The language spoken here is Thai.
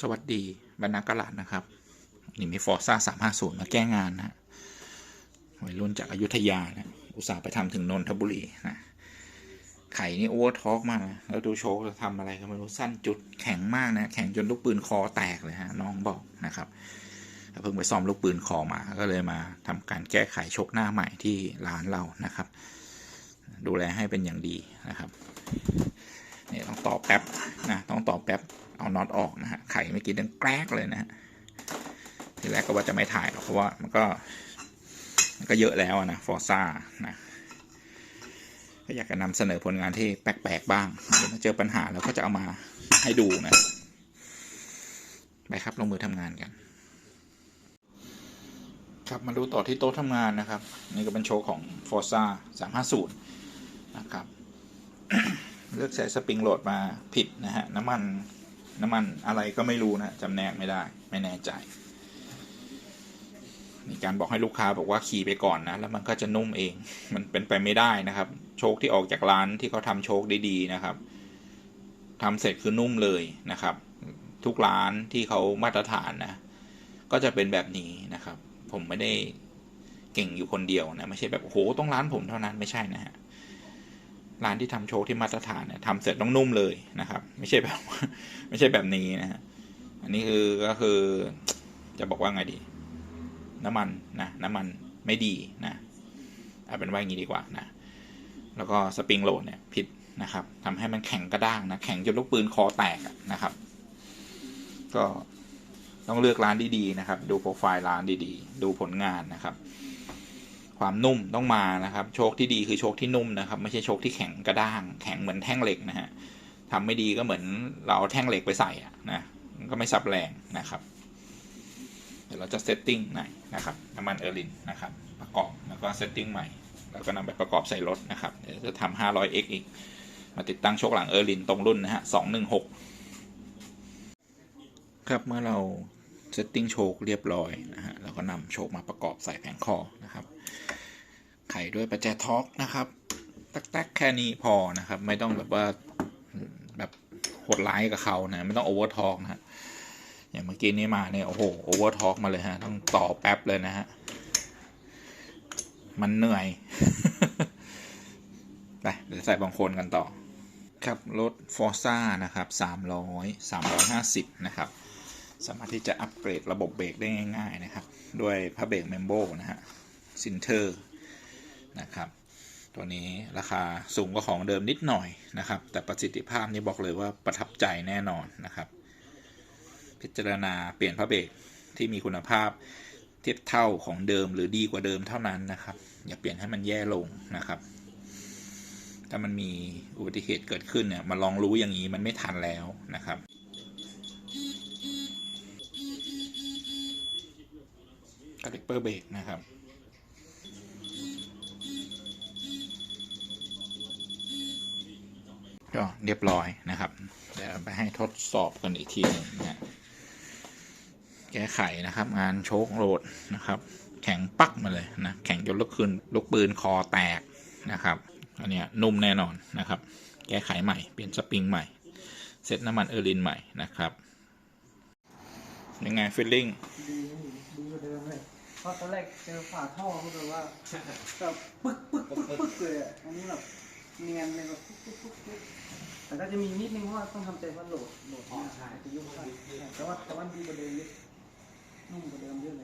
สวัสดีบรรณากาลาดนะครับ นี่มีฟอร์ซ่าสามห้าศูนย์มาแก้งานนะฮะวัยรุ่นจากอายุทยานะอุตส่าห์ไปทำถึงนนทบุรีนะไข่นี่โอเวอร์ท็อกมากนะแล้วดูโชว์จะทำอะไรก็ไม่รู้สั้นจุดแข็งมากนะ แข็งจนลูกปืนคอแตกเลยฮะน้องบอกนะครับเพิ่งไปซ่อมลูกปืนคอมา ก็เลยมาทำการแก้ไขชกหน้าใหม่ที่ร้านเรานะครับ ดูแลให้เป็นอย่างดีนะครับเนี่ยต้องต่อแป๊บนะต้องต่อแป๊บ เอาน็อตออกนะฮะไข่ไม่อกินดังแกรกเลยนะฮะทีแรกก็ว่าจะไม่ถ่ายหรอกเพราะว่ามันก็ มันก็เยอะแล้วนะฟอร์ซ่านะก็อยากจะนำเสนอผลงานที่แปลกๆบ้างเดี๋ยวมาเจอปัญหาแล้วก็จะเอามาให้ดูนะไปครับลงมือทำงานกัน ครับมาดูต่อที่โต๊ะทำงานนะครับ นี่ก็เป็นโชว์ของ Forza 350 นะครับ เลือกใช้สปริงโหลดมาผิดนะฮะ น้ำมัน น้ำมันอะไรก็ไม่รู้นะจำแนกไม่ได้ ไม่แน่ใจ มีการบอกให้ลูกค้าบอกว่าขี่ไปก่อนนะ แล้วมันก็จะนุ่มเอง มันเป็นไปไม่ได้นะครับ โชคที่ออกจากร้านที่เขาทำโชคดีๆนะครับทำเสร็จคือนุ่มเลยนะครับ ทุกร้านที่เขามาตรฐานนะ ก็จะเป็นแบบนี้นะครับ ผมไม่ได้เก่งอยู่คนเดียวนะ ไม่ใช่แบบโอ้โหต้องร้านผมเท่านั้นไม่ใช่นะฮะ ร้านที่ทำโชว์ที่มาตรฐานเนี่ยทำเสร็จต้องนุ่มเลยนะครับ ไม่ใช่แบบ ไม่ใช่แบบนี้นะฮะอันนี้คือก็คือจะบอกว่าไงดี น้ำมันนะน้ำมันไม่ดีนะเอาเป็นว่าอย่างนี้ดีกว่านะแล้วก็สปริงโหลดเนี่ยผิดนะครับทำให้มันแข็งกระด้างนะแข็งจนลูกปืนคอแตกนะครับ ก็ต้องเลือกร้านดีๆนะครับ ดูโปรไฟล์ร้านดีๆ ดูผลงานนะครับ ความนุ่มต้องมานะครับ โชคที่ดีคือโชคที่นุ่มนะครับ ไม่ใช่โชคที่แข็งกระด้าง แข็งเหมือนแท่งเหล็กนะฮะทำไม่ดีก็เหมือนเราเอาแท่งเหล็กไปใส่อะนะก็ไม่ซับแรงนะครับ เดี๋ยวเราจะเซตติ้งหน่อยนะครับน้ำมันเออร์ลินนะครับ ประกอบแล้วก็เซตติ้งใหม่ แล้วก็นำไปประกอบใส่รถนะครับเดี๋ยวจะทำ 500x อีก มาติดตั้งโชคหลังเออร์ลินตรงรุ่นนะฮะ216 ครับเมื่อเราเซตติ้งโชคเรียบร้อยนะฮะเราก็นำโชคมาประกอบใส่แผงคอนะครับ ไขด้วยประแจท็อกนะครับตักๆแค่นี้พอนะครับ ไม่ต้องแบบว่าแบบโหดร้ายกับเขานะ ไม่ต้องโอเวอร์ท็อกนะอย่างเมื่อกี้นี้มาเนี่ยโอ้โหโอเวอร์ท็อกมาเลยฮะ ต้องต่อแป๊บเลยนะฮะ มันเหนื่อยไปเดี๋ยวใส่บางคนกันต่อ ครับรถ Forza นะครับ300 350 นะครับ สามารถที่จะอัปเกรดระบบเบรกได้ง่าย ๆ นะครับ ด้วยพระเบรกเมมโบนะฮะซินเทอร์ นะครับ ตัวนี้ราคาสูงกว่าของเดิมนิดหน่อยนะครับ แต่ประสิทธิภาพนี่บอกเลยว่าประทับใจแน่นอนนะครับ พิจารณาเปลี่ยนพระเบรกที่มีคุณภาพเทียบเท่าของเดิมหรือดีกว่าเดิมเท่านั้นนะครับ อย่าเปลี่ยนให้มันแย่ลงนะครับ ถ้ามันมีอุบัติเหตุเกิดขึ้นเนี่ยมาลองรู้อย่างนี้มันไม่ทันแล้วนะครับคาลิเปอร์เบรกนะครับ ก็เรียบร้อยนะครับ เดี๋ยวไปให้ทดสอบกันอีกทีหนึ่งนะแก้ไขนะครับ งานโชคโหลดนะครับ แข็งปักมาเลยนะแข็งจนลูกคืนลูกปืนคอแตกนะครับอันนี้นุ่มแน่นอนนะครับ แก้ไขใหม่เปลี่ยนสปริงใหม่เซตน้ำมันเออร์ลินใหม่นะครับยังไงฟิลลิ่งดีดีกว่าเดิมเลยเพราะตอนแรกเจอฝาท่อเขาแบบว่าแบบปึ๊กปึ๊กปึ๊กปึ๊กเลยอันนี้แบบ เนียนเลยแบบปึ๊กปึ๊กปึ๊กปึ๊กแต่ก็จะมีนิดนึงว่าต้องทำใจว่าโหลดโหลดเนี่ยจะยุ่งมากแต่ว่าแต่ว่าดีกว่าเดิมเยอะนุ่มกว่าเดิมเยอะ